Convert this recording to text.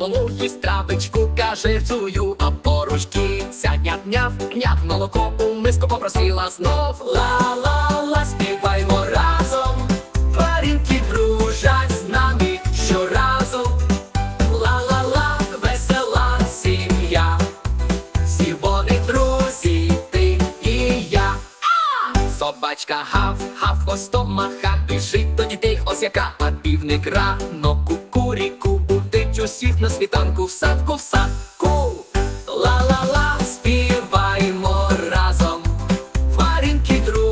малому їсть травичку, каже цую, а поруч кінця няв-няв, няв молоко у миску попросила знов. Ла-ла-ла, співаймо разом, тваринки дружать з нами щоразу. Ла-ла-ла, весела сім'я, всі вони друзі, ти і я. Собачка гав, гав хвостом маха, біжить до дітей ось яка, а півник рано кукуріку усіх на світанку в садку в садку. Ла-ла-ла, співаємо разом. Варінки друзі.